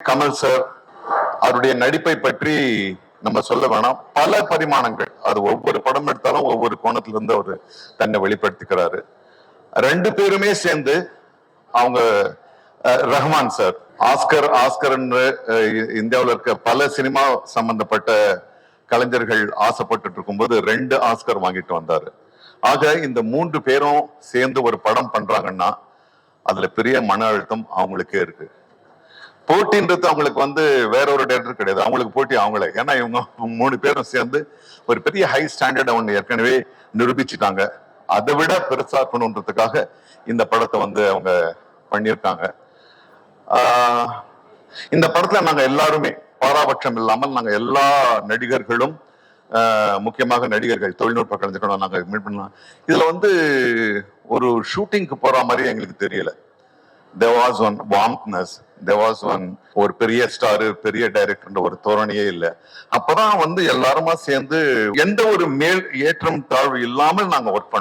Kamal sir அவருடைய நடிப்பை பற்றி நம்ம சொல்ல வேணாம். பல பரிமாணங்கள். அது ஒவ்வொரு படம் எடுத்தாலும் ஒவ்வொரு கோணத்துல இருந்து அவர் தன்னை வெளிப்படுத்திக்கிறாரு. ரெண்டு பேருமே சேர்ந்து அவங்க ரஹ்மான் சார் ஆஸ்கர் ஆஸ்கர்ன்னு அஹ், இந்தியாவுல இருக்க பல சினிமா சம்பந்தப்பட்ட கலைஞர்கள் ஆசைப்பட்டுட்டு இருக்கும்போது ரெண்டு ஆஸ்கர் வாங்கிட்டு வந்தாரு. ஆக இந்த மூன்று பேரும் சேர்ந்து ஒரு படம் பண்றாங்கன்னா அதுல பெரிய மன அழுத்தம் அவங்களுக்கே இருக்கு. போட்டின்றது அவங்களுக்கு வந்து வேற ஒரு டேரக்டர் கிடையாது. அவங்களுக்கு போட்டி அவங்களே. ஏன்னா இவங்க மூணு பேரும் சேர்ந்து ஒரு பெரிய ஹை ஸ்டாண்டர்ட் அவங்க ஏற்கனவே நிரூபிச்சுட்டாங்க. அதை விட பெருசா இருக்கணுன்றதுக்காக இந்த படத்தை வந்து அவங்க பண்ணியிருக்காங்க. இந்த படத்துல நாங்க எல்லாருமே பாராபட்சம் இல்லாமல் நாங்க எல்லா நடிகர்களும் முக்கியமாக நடிகர்கள் தொழில்நுட்ப கலைஞர்களும் நாங்க மீட் பண்ணலாம் இதுல வந்து ஒரு ஷூட்டிங்க்கு போற மாதிரி எங்களுக்கு தெரியல. தேர் வாஸ் ஒன் வாம்ப்னஸ் தேவாஸ் ஒன் ஒரு பெரிய ஸ்டாரு பெரிய டைரக்டர் ஒரு தோரணையே இல்லை. அப்பதான் வந்து எல்லாருமா சேர்ந்து எந்த ஒரு மேல் ஏற்றம் தாழ்வு இல்லாமல் நாங்க ஒர்க் பண்ணோம்.